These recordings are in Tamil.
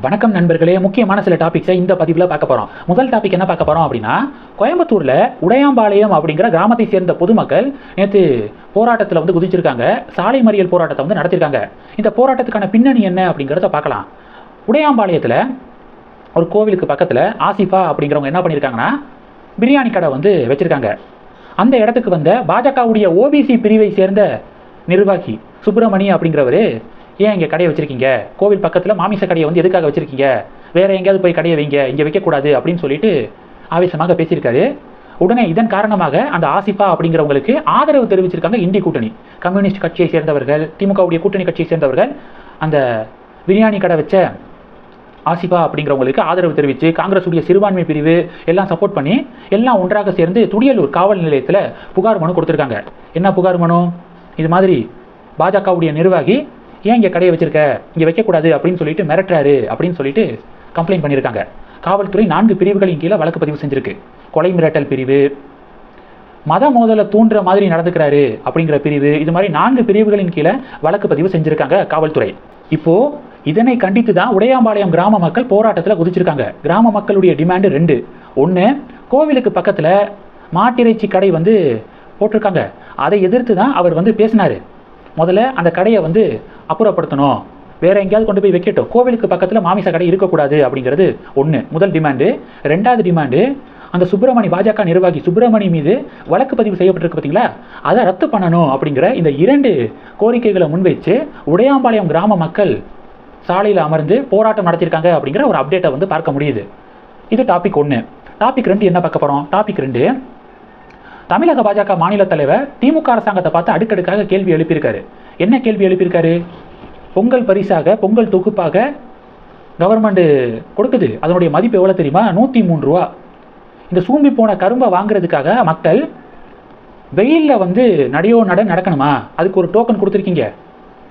வணக்கம் நண்பர்களே முக்கியமான சில டாபிக்ஸை இந்த பதிவில் பார்க்க போகிறோம் முதல் டாபிக் என்ன பார்க்க போகிறோம் அப்படின்னா கோயம்புத்தூரில் உடையாம்பாளையம் அப்படிங்கிற கிராமத்தை சேர்ந்த பொதுமக்கள் நேற்று போராட்டத்தில் வந்து குதிச்சிருக்காங்க. சாலை மறியல் போராட்டத்தை வந்து நடத்திருக்காங்க. இந்த போராட்டத்துக்கான பின்னணி என்ன அப்படிங்கிறத பார்க்கலாம். உடையாம்பாளையத்தில் ஒரு கோவிலுக்கு பக்கத்தில் ஆசிஃபா அப்படிங்கிறவங்க என்ன பண்ணியிருக்காங்கன்னா பிரியாணி கடை வந்து வச்சுருக்காங்க. அந்த இடத்துக்கு வந்த பாஜகவுடைய ஓபிசி பிரிவை சேர்ந்த நிர்வாகி சுப்பிரமணி அப்படிங்கிறவர் ஏன் இங்கே கடையை வச்சிருக்கீங்க? கோவில் பக்கத்தில் மாமிச கடையை வந்து எதுக்காக வச்சிருக்கீங்க? வேற எங்கேயாவது போய் கடையை வைங்க இங்கே வைக்கக்கூடாது அப்படின்னு சொல்லிட்டு ஆவேசமாக பேசியிருக்காரு. உடனே இதன் காரணமாக அந்த ஆசிஃபா அப்படிங்கிறவங்களுக்கு ஆதரவு தெரிவிச்சிருக்காங்க இந்தி கூட்டணி. கம்யூனிஸ்ட் கட்சியை சேர்ந்தவர்கள் திமுகவுடைய கூட்டணி கட்சியை சேர்ந்தவர்கள் அந்த பிரியாணி கடை வச்ச ஆசிஃபா அப்படிங்கிறவங்களுக்கு ஆதரவு தெரிவித்து காங்கிரஸுடைய சிறுபான்மை பிரிவு எல்லாம் சப்போர்ட் பண்ணி எல்லாம் ஒன்றாக சேர்ந்து துடியலூர் காவல் நிலையத்தில் புகார் மனு கொடுத்துருக்காங்க. என்ன புகார் மனு? இது மாதிரி பாஜகவுடைய நிர்வாகி ஏன் இங்கே கடையை வச்சிருக்க? இங்கே வைக்கக்கூடாது அப்படின்னு சொல்லிட்டு மிரட்டுறாரு அப்படின்னு சொல்லிட்டு கம்ப்ளைண்ட் பண்ணியிருக்காங்க. காவல்துறை நான்கு பிரிவுகளின் கீழே வழக்கு பதிவு செஞ்சிருக்கு. கொலை மிரட்டல் பிரிவு மத மோதலை தூண்டுற மாதிரி நடந்துக்கிறாரு அப்படிங்கிற பிரிவு இது மாதிரி நான்கு பிரிவுகளின் கீழே வழக்கு பதிவு செஞ்சுருக்காங்க காவல்துறை. இப்போ இதனை கண்டித்து தான் உடையாம்பாளையம் கிராம மக்கள் போராட்டத்தில் குதிச்சிருக்காங்க. கிராம மக்களுடைய டிமாண்டு ரெண்டு. ஒன்று கோவிலுக்கு பக்கத்தில் மாட்டிறைச்சி கடை வந்து போட்டிருக்காங்க. அதை எதிர்த்து தான் அவர் வந்து பேசினார். முதல்ல அந்த கடையை வந்து அப்புறப்படுத்தணும். வேற எங்கேயாவது கொண்டு போய் வைக்கட்டும். கோவிலுக்கு பக்கத்தில் மாமிச கடை இருக்கக்கூடாது அப்படிங்கிறது ஒன்று முதல் டிமாண்டு ரெண்டாவது டிமாண்டு அந்த சுப்பிரமணி பாஜக நிர்வாகி சுப்பிரமணி மீது வழக்கு பதிவு செய்யப்பட்டிருக்கு பார்த்தீங்களா அதை ரத்து பண்ணணும் அப்படிங்கிற இந்த இரண்டு கோரிக்கைகளை முன்வைச்சு உடையாம்பாளையம் கிராம மக்கள் சாலையில் அமர்ந்து போராட்டம் நடத்தியிருக்காங்க அப்படிங்கிற ஒரு அப்டேட்டை வந்து பார்க்க முடியுது. இது டாபிக் ஒன்று டாபிக் ரெண்டு என்ன பார்க்க போகிறோம் டாபிக் ரெண்டு தமிழக பாஜக மாநில தலைவர் திமுக அரசாங்கத்தை பார்த்து அடுக்கடுக்காக கேள்வி எழுப்பியிருக்காரு. என்ன கேள்வி எழுப்பியிருக்காரு? பொங்கல் பரிசாக பொங்கல் தொகுப்பாக கவர்மெண்ட் கொடுக்குது. அதனுடைய மதிப்பு எவ்வளோ தெரியுமா? நூற்றி மூணு ரூபா. இந்த சூம்பி போன கரும்பை வாங்குறதுக்காக மக்கள் வெயிலில் வந்து நடையோ நட நடக்கணுமா? அதுக்கு ஒரு டோக்கன் கொடுத்துருக்கீங்க.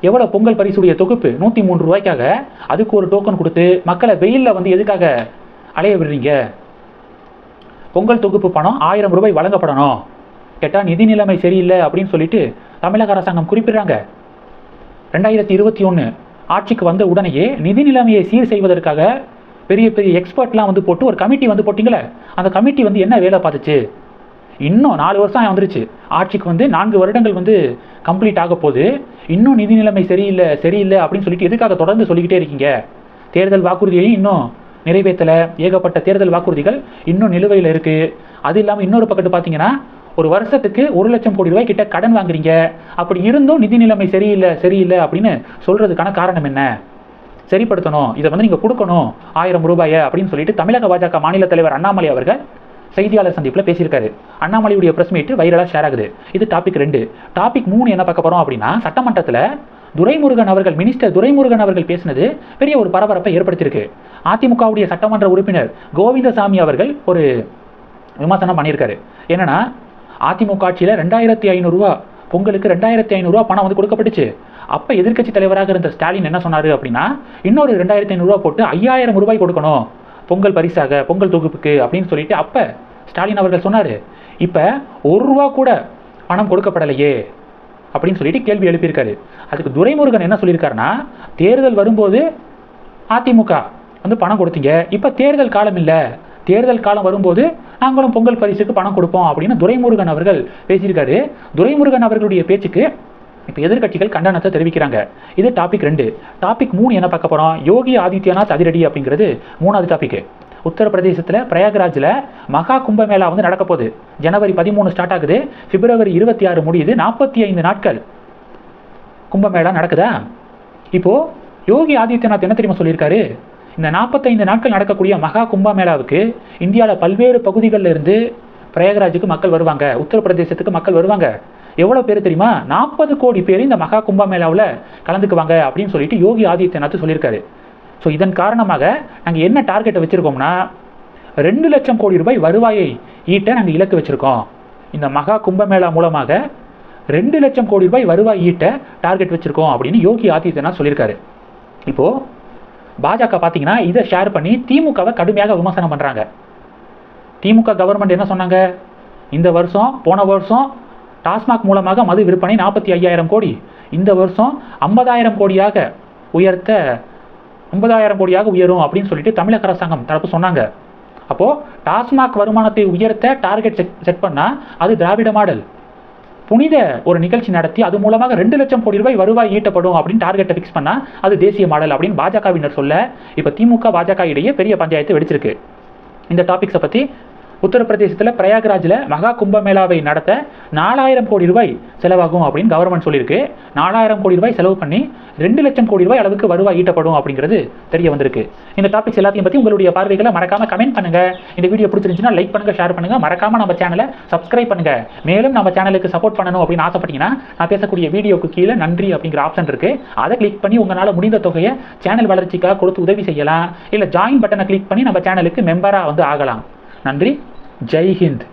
எவ்வளோ பொங்கல் பரிசுடைய தொகுப்பு? நூற்றி மூணு ரூபாய்க்காக அதுக்கு ஒரு டோக்கன் கொடுத்து மக்களை வெயிலில் வந்து எதுக்காக அலைய விடுறீங்க? பொங்கல் தொகுப்பு பணம் ஆயிரம் ரூபாய் வழங்கப்படணும். கேட்டால் நிதி நிலைமை சரியில்லை அப்படின்னு சொல்லிட்டு தமிழக அரசாங்கம் குறிப்பிடுறாங்க. ரெண்டாயிரத்தி இருபத்தி ஒன்று ஆட்சிக்கு வந்த உடனேயே நிதி நிலைமையை சீர் செய்வதற்காக பெரிய பெரிய எக்ஸ்பர்ட்லாம் வந்து போட்டு ஒரு கமிட்டி வந்து போட்டிங்களே அந்த கமிட்டி வந்து என்ன வேலை பார்த்துச்சு? இன்னும் நாலு வருஷம் வந்துருச்சு. ஆட்சிக்கு வந்து நான்கு வருடங்கள் வந்து கம்ப்ளீட் ஆக போகுது. இன்னும் நிதி நிலைமை சரியில்லை சரியில்லை அப்படின்னு சொல்லிட்டு எதுக்காக தொடர்ந்து சொல்லிக்கிட்டே இருக்கீங்க? தேர்தல் வாக்குறுதியையும் இன்னும் நிறைவேற்றலை. ஏகப்பட்ட தேர்தல் வாக்குறுதிகள் இன்னும் நிலுவையில் இருக்குது அது இல்லாமல் இன்னொரு பக்கத்து பார்த்தீங்கன்னா ஒரு வருஷத்துக்கு ஒரு லட்சம் கோடி ரூபாய் கிட்ட கடன் வாங்குறீங்க. அப்படி இருந்தும் நிதி நிலைமை சரியில்லை சரியில்லை அப்படின்னு சொல்றதுக்கான காரணம் என்ன? சரிப்படுத்தணும். இதை வந்து நீங்கள் கொடுக்கணும். ஆயிரம் ரூபாயை அப்படின்னு சொல்லிட்டு தமிழக பாஜக மாநில தலைவர் அண்ணாமலை அவர்கள் செய்தியாளர் சந்திப்பில் பேசியிருக்காரு. அண்ணாமலையுடைய பிரஸ் மீட் வைரலாக ஷேர் ஆகுது. இது டாபிக் ரெண்டு. டாபிக் மூணு என்ன பார்க்க போகிறோம் அப்படின்னா சட்டமன்றத்தில் துரைமுருகன் அவர்கள் மினிஸ்டர் துரைமுருகன் அவர்கள் பேசினது பெரிய ஒரு பரபரப்பை ஏற்படுத்தியிருக்கு. அதிமுகவுடைய சட்டமன்ற உறுப்பினர் கோவிந்தசாமி அவர்கள் ஒரு விமர்சனம் பண்ணியிருக்காரு. என்னன்னா அதிமுக ஆட்சியில் ரெண்டாயிரத்தி ஐநூறுரூவா பொங்கலுக்கு ரெண்டாயிரத்தி ஐநூறுரூவா பணம் வந்து கொடுக்கப்பட்டுச்சு. அப்போ எதிர்க்கட்சி தலைவராக இருந்த ஸ்டாலின் என்ன சொன்னார் அப்படின்னா இன்னொரு ரெண்டாயிரத்தி ஐநூறுரூவா போட்டு ஐயாயிரம் ரூபாய் கொடுக்கணும். பொங்கல் பரிசாக பொங்கல் தொகுப்புக்கு அப்படின்னு சொல்லிட்டு அப்போ ஸ்டாலின் அவர்கள் சொன்னார். இப்போ ஒரு ரூபா கூட பணம் கொடுக்கப்படலையே. அப்படின்னு சொல்லிட்டு கேள்வி எழுப்பியிருக்காரு. அதுக்கு துரைமுருகன் என்ன சொல்லியிருக்காருன்னா தேர்தல் வரும்போது அதிமுக வந்து பணம் கொடுத்தீங்க. இப்போ தேர்தல் காலம் இல்லை. தேர்தல் காலம் வரும்போது நாங்களும் பொங்கல் பரிசுக்கு பணம் கொடுப்போம் அப்படின்னு துரைமுருகன் அவர்கள் பேசியிருக்காரு. துரைமுருகன் அவர்களுடைய பேச்சுக்கு இப்போ எதிர்க்கட்சிகள் கண்டனத்தை தெரிவிக்கிறாங்க. இது டாபிக் ரெண்டு. டாபிக் மூணு என்ன பார்க்க போகிறோம் யோகி ஆதித்யநாத் அதிரடி அப்படிங்கிறது மூணாவது டாபிக் உத்தரப்பிரதேசத்தில் பிரயாக்ராஜில் மகா கும்பமேளா வந்து நடக்க போகுது. ஜனவரி பதிமூணு ஸ்டார்ட் ஆகுது. பிப்ரவரி இருபத்தி ஆறு முடியுது. நாற்பத்தி ஐந்து நாட்கள் கும்பமேளா நடக்குதா? இப்போ யோகி ஆதித்யநாத் என்ன தெரியுமா சொல்லியிருக்காரு? இந்த நாற்பத்தைந்து நாட்கள் நடக்கக்கூடிய மகா கும்பமேளாவுக்கு இந்தியாவில் பல்வேறு பகுதிகளில் இருந்து பிரயாகராஜுக்கு மக்கள் வருவாங்க. உத்தரப்பிரதேசத்துக்கு மக்கள் வருவாங்க. எவ்வளோ பேர் தெரியுமா? நாற்பது கோடி பேர் இந்த மகா கும்பமேளாவில் கலந்துக்குவாங்க அப்படின்னு சொல்லிட்டு யோகி ஆதித்யநாத் சொல்லியிருக்காரு. ஸோ இதன் காரணமாக நாங்கள் என்ன டார்கெட்டை வச்சுருக்கோம்னா ரெண்டு லட்சம் கோடி ரூபாய் வருவாயை ஈட்ட நாங்கள் இலக்கு வச்சுருக்கோம். இந்த மகா கும்பமேளா மூலமாக ரெண்டு லட்சம் கோடி ரூபாய் வருவாய் ஈட்ட டார்கெட் வச்சுருக்கோம் அப்படின்னு யோகி ஆதித்யநாத் சொல்லியிருக்காரு. இப்போது பாஜக பார்த்தீங்கன்னா இதை ஷேர் பண்ணி திமுகவை கடுமையாக விமர்சனம் பண்ணுறாங்க திமுக கவர்மெண்ட் என்ன சொன்னாங்க? இந்த வருஷம் போன வருஷம் டாஸ்மாக் மூலமாக மது விற்பனை நாற்பத்தி ஐயாயிரம் கோடி. இந்த வருஷம் ஐம்பதாயிரம் கோடியாக உயர்த்த ஒன்பதாயிரம் கோடியாக உயரும் அப்படின்னு சொல்லிட்டு தமிழக அரசாங்கம் தரப்பு சொன்னாங்க. அப்போது டாஸ்மாக் வருமானத்தை உயர்த்த டார்கெட் செட் செட் பண்ணால் அது திராவிட மாடல். புனித ஒரு நிகழ்ச்சி நடத்தி அது மூலமாக ரெண்டு லட்சம் கோடி ரூபாய் வருவாய் ஈட்டப்படும் அப்படின்னு டார்கெட்டை ஃபிக்ஸ் பண்ணால் அது தேசிய மாடல் அப்படின்னு பாஜகவினர் சொல்ல இப்போ திமுக பாஜக இடையே பெரிய பஞ்சாயத்து வெடிச்சிருக்கு. இந்த டாபிக்ஸை பற்றி உத்தரப்பிரதேசத்தில் பிரயாக்ராஜில் மகா கும்பமேளாவை நடத்த நாலாயிரம் கோடி ரூபாய் செலவாகும் அப்படின்னு கவர்மெண்ட் சொல்லியிருக்கு. நாலாயிரம் கோடி ரூபாய் செலவு பண்ணி ரெண்டு லட்சம் கோடி ரூபாய் அளவுக்கு வருவாய் ஈட்டப்படும் அப்படிங்கிறது தெரிய வந்திருக்கு. இந்த டாபிக்ஸ் எல்லாத்தையும் பற்றி உங்களுடைய பார்வைகளை மறக்காம கமெண்ட் பண்ணுங்க. இந்த வீடியோ பிடிச்சிருந்துச்சுன்னா லைக் பண்ணுங்க ஷேர் பண்ணுங்க. மறக்காம நம்ம சேனலை சப்ஸ்கிரைப் பண்ணுங்க. மேலும் நம்ம சேனலுக்கு சப்போர்ட் பண்ணணும் அப்படின்னு ஆசைப்பட்டீங்கன்னா நான் பேசக்கூடிய வீடியோக்கு கீழே நன்றி அப்படிங்கிற ஆப்ஷன் இருக்கு. அதை கிளிக் பண்ணி உங்களால் முடிந்த தொகையை சேனல் வளர்ச்சிக்காக கொடுத்து உதவி செய்யலாம். இல்லை ஜாயின் பட்டனை கிளிக் பண்ணி நம்ம சேனலுக்கு மெம்பராக வந்து ஆகலாம். நன்றி. ஜெய் ஹிந்த்